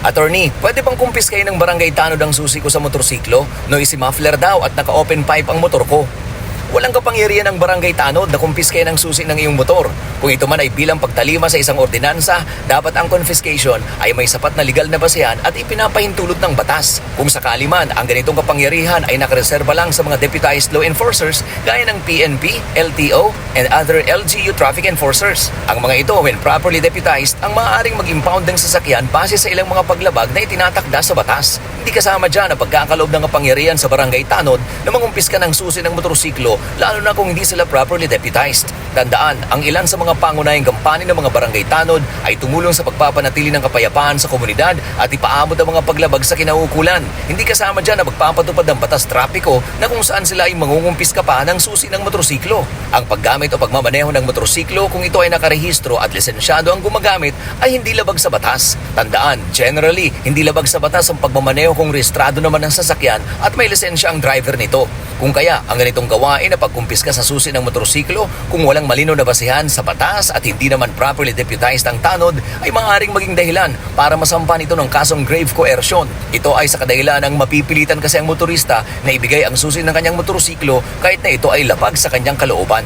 Attorney, pwede bang kumpiskay ng barangay tanod ang susi ko sa motorsiklo? Noisy muffler daw at naka-open pipe ang motor ko. Walang kapangyarihan ng barangay tanod na kumpiskay ng susi ng iyong motor. Kung ito man ay bilang pagtalima sa isang ordinansa, dapat ang confiscation ay may sapat na legal na basehan at ipinapahintulot ng batas. Kung sakali man ang ganitong kapangyarihan ay nakareserba lang sa mga deputized law enforcers gaya ng PNP, LTO, and other LGU traffic enforcers. Ang mga ito, when properly deputized, ang maaaring mag-impound ng sasakyan base sa ilang mga paglabag na itinatakda sa batas. Hindi kasama dyan ang pagkakaloob ng kapangyarihan sa barangay tanod na mangumpiska ng susi ng motorsiklo lalo na kung hindi sila properly deputized. Tandaan, ang ilan sa mga pangunahing gampani ng mga barangay tanod ay tumulong sa pagpapanatili ng kapayapaan sa komunidad at ipaabot ang mga paglabag sa kinauukulan. Hindi kasama dyan na magpapatupad ng batas trapiko na kung saan sila ay mangungumpiska pa ng susi ng motorsiklo. Ang paggamit o pagmamaneho ng motorsiklo kung ito ay nakarehistro at lisensyado ang gumagamit ay hindi labag sa batas. Tandaan, generally, hindi labag sa batas ang pagmamaneho kung rehistrado naman ang sasakyan at may lisensya ang driver nito. Kung kaya, ang ganitong gawain na pagkumpiska sa susi ng motorsiklo kung walang malinaw na basihan sa batas at hindi naman properly deputized ang tanod ay maaaring maging dahilan para masampan ito ng kasong grave coercion. Ito ay sa kadahilan ng mapipilitan kasi ang motorista na ibigay ang susi ng kanyang motorsiklo kahit na ito ay labag sa kanyang kalooban.